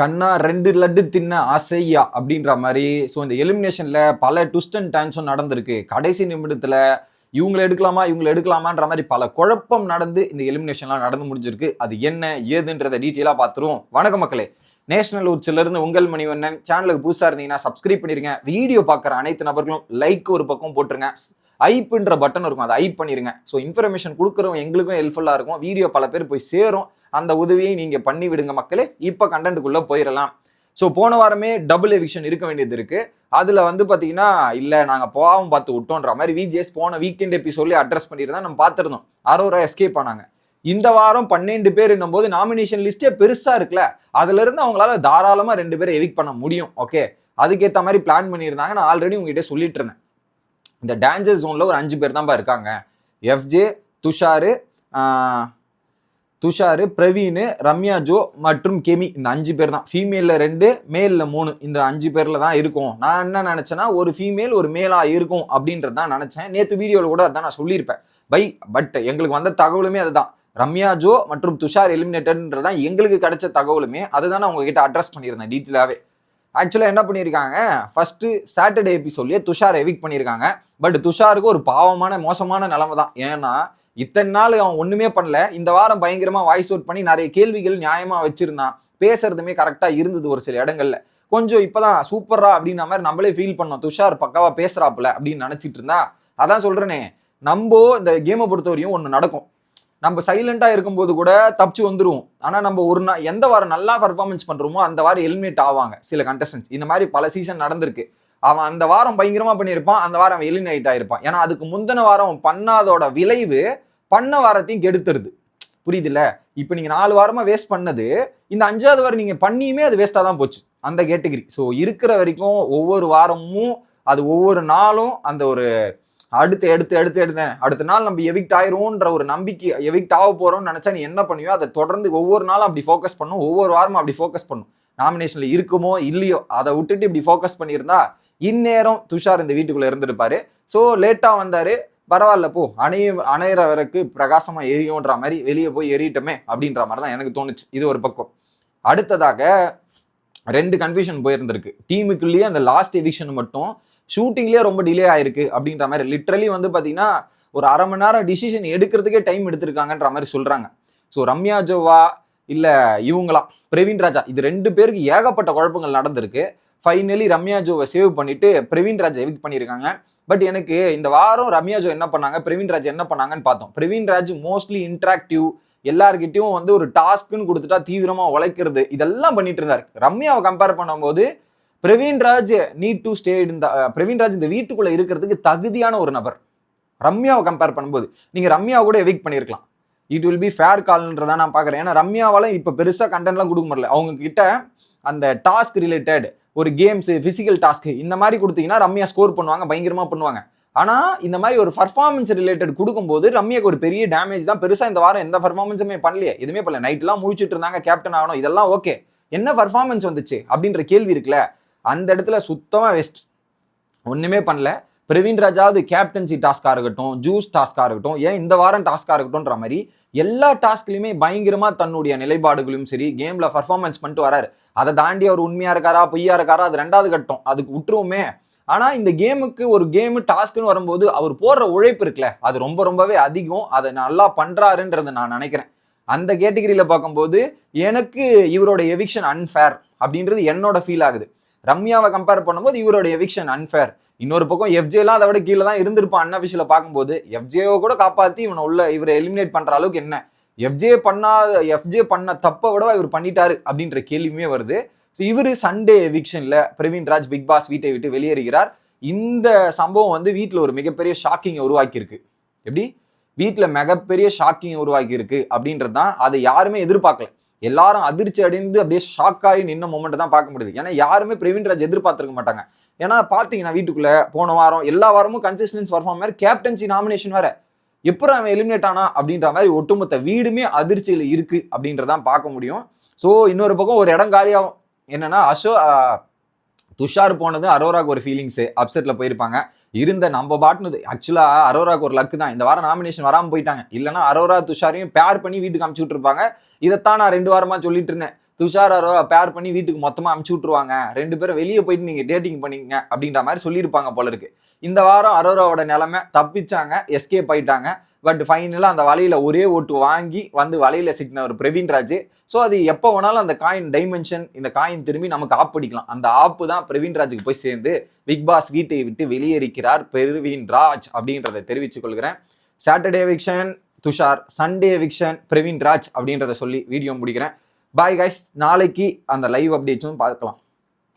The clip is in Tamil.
கண்ணா ரெண்டு லட்டு தின்ன ஆசையா அப்படின்ற மாதிரி. ஸோ இந்த எலிமினேஷன்ல பல ட்விஸ்ட் அண்ட் டான்ஸும் நடந்திருக்கு. கடைசி நிமிடத்துல இவங்களை எடுக்கலாமா இவங்களை எடுக்கலாமான்ற மாதிரி பல குழப்பம் நடந்து இந்த எலிமினேஷன்லாம் நடந்து முடிஞ்சிருக்கு. அது என்ன ஏதுன்றதை டீட்டெயிலாக பார்த்துருவோம். வணக்கம் மக்களே. நேஷனல் உச்சிலிருந்து உங்கள் மணிவண்ணன். சேனலுக்கு புதுசாக இருந்தீங்கன்னா சப்ஸ்கிரைப் பண்ணிருங்க. வீடியோ பார்க்குற அனைத்து நபர்களும் லைக் ஒரு பக்கம் போட்டுருங்க. ஐப்புன்ற பட்டன் இருக்கும். அதை ஐப் பண்ணிருங்க. ஸோ இன்ஃபர்மேஷன் கொடுக்குறவங்க எங்களுக்கும் ஹெல்ப்ஃபுல்லாக இருக்கும். வீடியோ பல பேர் போய் சேரும். அந்த உதவியை நீங்கள் பண்ணி விடுங்க மக்களே. இப்போ கண்டென்ட்டுக்குள்ளே போயிடலாம் ஸோ போன வாரமே டபுள் எவிக்ஷன் இருக்க வேண்டியது இருக்கு. அதில் வந்து பார்த்தீங்கன்னா இல்லை நாங்கள் போகாமல் பார்த்து விட்டோன்ற மாதிரி விஜிஎஸ் போன வீக்கெண்ட் எபிசோட்லேயே அட்ரஸ் பண்ணிட்டு தான் நம்ம பார்த்துருந்தோம். அரோரா எஸ்கேப் ஆனாங்க. இந்த வாரம் பன்னெண்டு பேர் போது நாமினேஷன் லிஸ்டே பெருசா இருக்குல்ல. அதுல இருந்து அவங்களால தாராளமா ரெண்டு பேரை எவிக் பண்ண முடியும். ஓகே அதுக்கேற்ற மாதிரி பிளான் பண்ணியிருந்தாங்க. நான் ஆல்ரெடி உங்ககிட்ட சொல்லிட்டு இருந்தேன். இந்த டேஞ்சர் ஜோன்ல ஒரு அஞ்சு பேர் தான்ப்பா இருக்காங்க. எஃப்ஜே துஷாரு துஷாரு பிரவீன் ரம்யா ஜோ மற்றும் கெமி. இந்த அஞ்சு பேர் தான். ஃபீமேலில் ரெண்டு மேலில் மூணு. இந்த அஞ்சு பேரில் தான் இருக்கும். நான் என்ன நினச்சேன்னா ஒரு ஃபீமேல் ஒரு மேலாக இருக்கும் அப்படின்றது தான் நினச்சேன். நேற்று வீடியோவில் கூட அதான் நான் சொல்லியிருப்பேன். பை பட் எங்களுக்கு வந்த தகவலுமே அதுதான். ரம்யா ஜோ மற்றும் துஷார் எலிமினேட்டட்ன்றது தான் எங்களுக்கு கிடைச்ச தகவலுமே. அதுதான் நான் உங்ககிட்ட அட்ரஸ் பண்ணியிருந்தேன் டீட்டெயிலாகவே ஆக்சுவலாக என்ன பண்ணியிருக்காங்க? ஃபஸ்ட்டு சாட்டர்டே எபிசோட்லேயே துஷார் எவிக் பண்ணியிருக்காங்க. பட் துஷாருக்கு ஒரு பாவமான மோசமான நிலமை தான் ஏன்னா இத்தனை நாள் அவன் ஒன்றுமே பண்ணல. இந்த வாரம் பயங்கரமாக வாய்ஸ் அவுட் பண்ணி நிறைய கேள்விகள் நியாயமாக வச்சுருந்தான். பேசுறதுமே கரெக்டாக இருந்தது ஒரு சில இடங்கள்ல. கொஞ்சம் இப்போதான் சூப்பரா அப்படின்ன மாதிரி நம்மளே ஃபீல் பண்ணோம். துஷார் பக்காவாக பேசுகிறாப்புல அப்படின்னு நினச்சிட்டு இருந்தா அதான் சொல்கிறேனே நம்ம இந்த கேமை பொறுத்தவரையும் ஒன்று நடக்கும். நம்ம சைலண்டாக இருக்கும்போது கூட தப்பிச்சு வந்துருவோம். ஆனால் நம்ம ஒரு நாள் எந்த வாரம் நல்லா பர்ஃபார்மன்ஸ் பண்ணுறோமோ அந்த வாரம் எலிமினேட் ஆவாங்க சில கண்டஸ்டன்ஸ் இந்த மாதிரி பல சீசன் நடந்திருக்கு. அவன் அந்த வாரம் பயங்கரமாக பண்ணியிருப்பான் அந்த வாரம் அவன் எலிமினேட் ஆகிருப்பான் ஏன்னா அதுக்கு முந்தின வாரம் பண்ணாதோட விளைவு பண்ண வாரத்தையும் கெடுத்துருது. புரியுதுல்ல? இப்போ நீங்கள் நாலு வாரமாக வேஸ்ட் பண்ணது இந்த அஞ்சாவது வாரம் நீங்கள் பண்ணியுமே அது வேஸ்ட்டாக தான் போச்சு. அந்த கேட்டகரி ஸோ இருக்கிற வரைக்கும் ஒவ்வொரு வாரமும் அது ஒவ்வொரு நாளும் அந்த ஒரு அடுத்து எடுத்து எடுத்து எடுத்தேன். அடுத்த நாள் நம்ம எவிக்ட் ஆயிரும்ன்ற ஒரு நம்பிக்கை எவிக்ட் ஆக போறோம்னு நினைச்சா நீ என்ன பண்ணுவியோ அதை தொடர்ந்து ஒவ்வொரு நாளும் அப்படி ஃபோக்கஸ் பண்ணும். ஒவ்வொரு வாரமும் அப்படி ஃபோக்கஸ் பண்ணும். நாமினேஷன்ல இருக்குமோ இல்லையோ அதை விட்டுட்டு இப்படி ஃபோக்கஸ் பண்ணியிருந்தா இந்நேரம் துஷார் இந்த வீட்டுக்குள்ள இருந்திருப்பாரு. ஸோ லேட்டா வந்தாரு. பரவாயில்ல போ அணைய அணையிற வரைக்கு பிரகாசமா எரியும்ன்ற மாதிரி வெளியே போய் எரியட்டமே அப்படின்ற மாதிரி தான் எனக்கு தோணுச்சு. இது ஒரு பக்கம். அடுத்ததாக ரெண்டு கன்ஃபியூஷன் போயிருந்திருக்கு. டீமுக்குள்ளேயே அந்த லாஸ்ட் எவிக்ஷன் மட்டும் ஷூட்டிங்லேயே ரொம்ப டிலே ஆயிருக்கு அப்படின்ற மாதிரி. லிட்ரலி வந்து பார்த்தீங்கன்னா ஒரு அரை மணி நேரம் டிசிஷன் எடுக்கிறதுக்கே டைம் எடுத்திருக்காங்கன்ற மாதிரி சொல்கிறாங்க ஸோ ரம்யா ஜோவா இல்லை இவங்களா பிரவீன் ராஜா இது ரெண்டு பேருக்கு ஏகப்பட்ட குழப்பங்கள் நடந்திருக்கு. ஃபைனலி ரம்யா ஜோவை சேவ் பண்ணிட்டு பிரவீன் ராஜ் எவிக் பண்ணியிருக்காங்க. பட் எனக்கு இந்த வாரம் ரம்யா ஜோ என்ன பண்ணாங்க பிரவீன் ராஜ் என்ன பண்ணாங்கன்னு பார்த்தோம். பிரவீன் ராஜ் மோஸ்ட்லி இன்ட்ராக்டிவ் எல்லார்கிட்டையும் வந்து ஒரு டாஸ்க்குன்னு கொடுத்துட்டா தீவிரமாக உழைக்கிறது இதெல்லாம் பண்ணிட்டு இருந்தார். ரம்யாவை கம்பேர் பண்ணும்போது Praveen Raj need to stay இந்த பிரவீன் ராஜ் இந்த வீட்டுக்குள்ள இருக்கிறதுக்கு தகுதியான ஒரு நபர். ரம்யாவை கம்பேர் பண்ணும்போது நீங்க ரம்யா கூட எவிக் பண்ணியிருக்கலாம். இட் வில் பி ஃபேர் கால்ன்றதா நான் பார்க்குறேன். ஏன்னா ரம்யாவால் இப்போ பெருசாக கண்டென்ட்லாம் கொடுக்க முடியல. அவங்க கிட்ட அந்த டாஸ்க் ரிலேட்டட் ஒரு கேம்ஸ் ஃபிசிக்கல் டாஸ்க் இந்த மாதிரி கொடுத்தீங்கன்னா ரம்யா ஸ்கோர் பண்ணுவாங்க பயங்கரமாக பண்ணுவாங்க. ஆனால் இந்த மாதிரி ஒரு பர்ஃபார்மன்ஸ் ரிலேட்டட் கொடுக்கும்போது ரம்யாக்கு ஒரு பெரிய டேமேஜ் தான். பெருசாக இந்த வாரம் எந்த பர்ஃபார்மன்ஸுமே பண்ணலையே. எதுவுமே பண்ணல. நைட்லாம் முழிச்சிட்டு இருந்தாங்க கேப்டன் ஆகணும். இதெல்லாம் ஓகே என்ன பர்ஃபார்மன்ஸ் வந்துச்சு? அப்படின்ற கேள்வி இருக்குல்ல. அந்த இடத்துல சுத்தமாக வெஸ்ட் ஒன்றுமே பண்ணல. பிரவீன் ராஜாவது கேப்டன்சி டாஸ்காக இருக்கட்டும் ஜூஸ் டாஸ்காக இருக்கட்டும் ஏன் இந்த வாரம் டாஸ்காக இருக்கட்டும்ன்ற மாதிரி எல்லா டாஸ்க்லையுமே பயங்கரமாக தன்னுடைய நிலைப்பாடுகளையும் சரி கேமில் பர்ஃபார்மன்ஸ் பண்ணிட்டு வராரு. அதை தாண்டி அவர் உண்மையாக இருக்காரா பொய்யா இருக்காரா அது ரெண்டாவது கட்டம். அதுக்கு விட்டுருவோமே. ஆனால் இந்த கேமுக்கு ஒரு கேமு டாஸ்க்குன்னு வரும்போது அவர் போடுற உழைப்பு இருக்குல்ல அது ரொம்ப ரொம்பவே அதிகம். அதை நல்லா பண்றாருன்றதை நான் நினைக்கிறேன். அந்த கேட்டகரியில் பார்க்கும்போது எனக்கு இவரோட எவிக்ஷன் அன்ஃபேர் அப்படின்றது என்னோட ஃபீல் ஆகுது. ரம்யாவை கம்பேர் பண்ணும்போது இவரோட எவிக்ஷன் அன்ஃபேர் இன்னொரு பக்கம் எஃப்ஜேலாம் அதை விட கீழே தான் இருந்திருப்பான் அன்அஃபிஷியல பார்க்கும்போது. எஃப்ஜேவை கூட காப்பாற்றி இவனை உள்ள இவரை எலிமினேட் பண்ணுற அளவுக்கு என்ன? எஃப்ஜே பண்ணாத எஃப்ஜே பண்ண தப்பை விடவா இவர் பண்ணிட்டாரு அப்படின்ற கேள்வியுமே வருது. ஸோ இவர் சண்டே எவிக்ஷனில் பிரவீன் ராஜ் பிக் பாஸ் வீட்டை விட்டு வெளியேறுகிறார். இந்த சம்பவம் வந்து வீட்டில் ஒரு மிகப்பெரிய ஷாக்கிங்கை உருவாக்கியிருக்கு. எப்படி? வீட்டில் மிகப்பெரிய ஷாக்கிங் உருவாக்கி இருக்கு அப்படின்றது தான் அதை யாருமே எதிர்பார்க்கல. எல்லாரும் அதிர்ச்சி அடைந்து அப்படியே ஷாக் ஆகி நின்ன மூமெண்ட் தான் பார்க்க முடியுது. ஏன்னா யாருமே பிரவீன் ராஜ் எதிர்பார்த்திருக்க மாட்டாங்க. ஏன்னா பார்த்தீங்கன்னா வீட்டுக்குள்ளே போன வாரம் எல்லா வாரமும் கன்சிஸ்டன்ஸ் பர்ஃபார்ம் மாதிரி கேப்டன்சி நாமினேஷன் வேற. எப்படி அவன் எலிமினேட் ஆனா அப்படின்ற மாதிரி ஒட்டுமொத்த வீடுமே அதிர்ச்சியில் இருக்கு அப்படின்றதான் பார்க்க முடியும். ஸோ இன்னொரு பக்கம் ஒரு இடம் காலியாகும். என்னன்னா அசோ துஷார் போனது அரோராக்கு ஒரு ஃபீலிங்ஸ் அப்செட்ல போயிருப்பாங்க. இருந்த நம்ம பாட்டுனது. ஆக்சுவலா அரோராக்கு ஒரு லக்கு தான். இந்த வாரம் நாமினேஷன் வராம போயிட்டாங்க. இல்லைன்னா அரோரா துஷாரையும் பேர் பண்ணி வீட்டுக்கு அமுச்சு விட்டுருப்பாங்க. இதைத்தான் நான் ரெண்டு வாரமா சொல்லிட்டு இருந்தேன். துஷார் அரோரா பேர் பண்ணி வீட்டுக்கு மொத்தமா அமுச்சு விட்டுருவாங்க. ரெண்டு பேரும் வெளியே போயிட்டு நீங்க டேட்டிங் பண்ணிக்கங்க அப்படின்ற மாதிரி சொல்லியிருப்பாங்க போல இருக்கு. இந்த வாரம் அரோராவோட நிலைமை தப்பிச்சாங்க. எஸ்கேப் ஆயிட்டாங்க. பட் ஃபைனலாக அந்த வலையில் ஒரே ஓட்டு வாங்கி வந்து வலையில சிக்கினவர் பிரவீன் ராஜ். ஸோ அது எப்போ வேணாலும் அந்த காயின் டைமென்ஷன் இந்த காயின் திரும்பி நமக்கு ஆப் பிடிக்கலாம் அந்த ஆப்பு தான் பிரவீன் ராஜுக்கு போய் சேர்ந்து பிக் பாஸ் வீட்டை விட்டு வெளியேறிக்கிறார் பிரவீன் ராஜ் அப்படின்றத தெரிவித்துக் கொள்கிறேன். Saturday eviction Tushar. Sunday eviction Praveen Raj அப்படின்றத சொல்லி வீடியோ முடிக்கிறேன். பாய் கைஸ் நாளைக்கு அந்த லைவ் அப்டேட்ஸும் பார்க்கலாம்.